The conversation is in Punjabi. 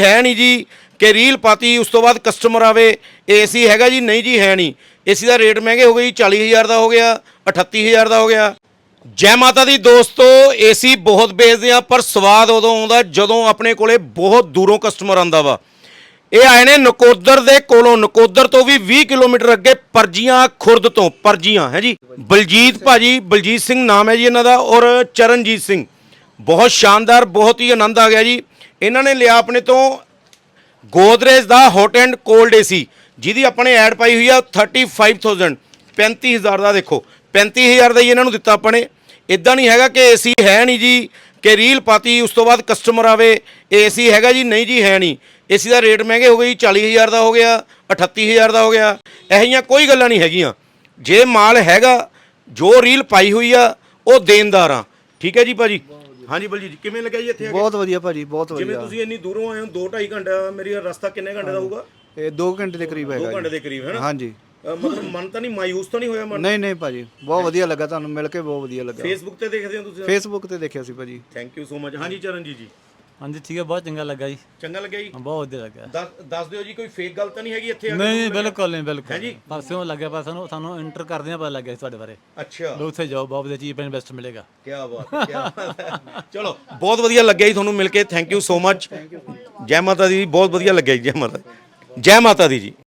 ਹੈ ਨਹੀਂ ਜੀ ਕਿ ਰੀਲ ਪਾਤੀ, ਉਸ ਤੋਂ ਬਾਅਦ ਕਸਟਮਰ ਆਵੇ ਏਸੀ ਹੈਗਾ ਜੀ, ਨਹੀਂ ਜੀ, ਹੈ ਨਹੀਂ। ਏਸੀ ਦਾ ਰੇਟ ਮਹਿੰਗੇ ਹੋ ਗਿਆ ਜੀ 40000 ਦਾ ਹੋ ਗਿਆ 38000 ਦਾ ਹੋ ਗਿਆ। ਜੈ ਮਾਤਾ ਦੀ ਦੋਸਤੋ ਏਸੀ ਬਹੁਤ ਵੇਚਦੇ ਆ, ਪਰ ਸਵਾਦ ਉਦੋਂ ਆਉਂਦਾ ਜਦੋਂ ਆਪਣੇ ਕੋਲੇ ਬਹੁਤ ਦੂਰੋਂ ਕਸਟਮਰ ਆਂਦਾ ਵਾ। ਇਹ ਆਏ ਨੇ ਨਕੋਦਰ ਦੇ ਕੋਲੋਂ, ਨਕੋਦਰ ਤੋਂ ਵੀ 20 ਕਿਲੋਮੀਟਰ ਅੱਗੇ ਪਰਜੀਆਂ, ਖੁਰਦ ਤੋਂ, ਪਰਜੀਆਂ, ਹੈ ਜੀ। ਬਲਜੀਤ ਭਾਜੀ, ਬਲਜੀਤ ਸਿੰਘ ਨਾਮ ਹੈ ਜੀ ਇਹਨਾਂ ਦਾ, ਔਰ ਚਰਨਜੀਤ ਸਿੰਘ। ਬਹੁਤ ਸ਼ਾਨਦਾਰ, ਬਹੁਤ ਹੀ ਆਨੰਦ ਆ ਗਿਆ ਜੀ। ਇਹਨਾਂ ਨੇ ਲਿਆ ਆਪਣੇ ਤੋਂ ਗੋਦਰੇਜ ਦਾ ਹੌਟ ਐਂਡ ਕੋਲਡ ਏਸੀ ਜਿਹਦੀ ਆਪਣੇ ਐਡ ਪਾਈ ਹੋਈ ਆ 35000 35000 ਦਾ ਦੇਖੋ। 35000 ਦਾ ਹੀ ਇਹਨਾਂ ਨੂੰ ਦਿੱਤਾ ਆਪਾਂ ਨੇ ਇਦਾਂ ਨਹੀਂ ਹੈਗਾ ਕਿ ਏਸੀ ਹੈ ਨਹੀਂ ਜੀ, ਕਿ ਰੀਲ ਪਾਤੀ, ਉਸ ਤੋਂ ਬਾਅਦ ਕਸਟਮਰ ਆਵੇ ਏਸੀ ਹੈਗਾ ਜੀ, ਨਹੀਂ ਜੀ, ਹੈ ਨਹੀਂ। ਏਸੀ ਦਾ ਰੇਟ ਮਹਿੰਗੇ ਹੋ ਗਏ ਜੀ 40000 ਦਾ ਹੋ ਗਿਆ 38000 ਦਾ ਹੋ ਗਿਆ। ਇਹੋ ਜਿਹੀਆਂ ਕੋਈ ਗੱਲਾਂ ਨਹੀਂ ਹੈਗੀਆਂ। ਜੇ ਮਾਲ ਹੈਗਾ, ਜੋ ਰੀਲ ਪਾਈ ਹੋਈ ਆ, ਉਹ ਦੇਣਦਾਰ ਆ। ਠੀਕ ਹੈ ਜੀ ਭਾਜੀ? ਹਾਂਜੀ ਬਲਜੀਤ ਜੀ ਕਿਵੇਂ ਲੱਗਿਆ ਜੀ ਇੱਥੇ ਆ ਕੇ? ਬਹੁਤ ਵਧੀਆ ਭਾਜੀ ਬਹੁਤ ਜਿਵੇਂ ਵਧੀਆ। ਤੁਸੀਂ ਇੰਨੀ ਦੂਰੋਂ ਆਏ ਹੋ 2.5 ਘੰਟਾ ਮੇਰੀ ਰਸਤਾ ਕਿੰਨੇ ਘੰਟੇ ਦਾ ਹੋਊਗਾ? ਇਹ 2 ਘੰਟੇ ਦੇ ਕਰੀਬ 2 ਹੈਗਾ ਘੰਟੇ ਜੀ। ਦੇ ਕਰੀਬ ਹੈ ਨਾ? ਹਾਂਜੀ। ਅ, ਮਤਲਬ ਮਨ ਤਾਂ ਨਹੀਂ ਮਾਯੂਸ ਤਾਂ ਨਹੀਂ ਹੋਇਆ ਮਨ? ਨਹੀਂ ਨਹੀਂ ਭਾਜੀ ਬਹੁਤ ਵਧੀਆ ਲੱਗਾ ਤੁਹਾਨੂੰ ਮਿਲ ਕੇ ਬਹੁਤ ਵਧੀਆ ਲੱਗਾ। ਫੇਸਬੁੱਕ ਤੇ ਦੇਖਦੇ ਹੋ ਤੁਸੀਂ? ਫੇਸਬੁੱਕ ਤੇ ਦੇਖਿਆ ਸੀ ਭਾਜੀ। ਥੈਂਕ ਯੂ ਸੋ ਮਚ ਹਾਂਜੀ ਚਰਨਜੀਤ ਜੀ। ਹਾਂਜੀ ਠੀਕ ਹੈ ਬਹੁਤ ਚੰਗਾ ਲੱਗਾ ਜੀ। ਚੰਗਾ ਲੱਗਿਆ ਜੀ? ਬਹੁਤ ਵਧੀਆ ਲੱਗਾ। ਦੱਸ ਦੱਸ ਦਿਓ ਜੀ ਕੋਈ ਫੇਕ ਗੱਲ ਤਾਂ ਨਹੀਂ ਹੈਗੀ ਇੱਥੇ ਆ ਕੇ ਨਹੀਂ ਬਿਲਕੁਲ ਨਹੀਂ ਬਿਲਕੁਲ ਜੀ? ਪਾਸਿਓਂ ਲੱਗਿਆ ਪਰ ਸਾਨੂੰ ਸਾਨੂੰ ਇੰਟਰ ਕਰਦੇ ਆ ਪਤਾ ਲੱਗਿਆ ਸੀ ਤੁਹਾਡੇ ਬਾਰੇ। ਅੱਛਾ। ਲੋ ਉੱਥੇ ਜਾਓ ਬਹੁਤ ਵਧੀਆ ਚੀਜ਼ ਪੈਨ ਬੈਸਟ ਮਿਲੇਗਾ। ਕੀ ਬਾਤ ਹੈ ਕੀ ਬਾਤ ਹੈ। ਚਲੋ ਬਹੁਤ ਵਧੀਆ ਲੱਗਿਆ ਜੀ ਤੁਹਾਨੂੰ ਮਿਲ ਕੇ। ਥੈਂਕ ਯੂ ਸੋ ਮਚ ਜੈ ਮਾਤਾ ਦੀ ਬਹੁਤ ਵਧੀਆ ਲੱਗਿਆ ਜੀ ਜੈ ਮਾਤਾ ਜੈ ਮਾਤਾ ਦੀ ਜੀ।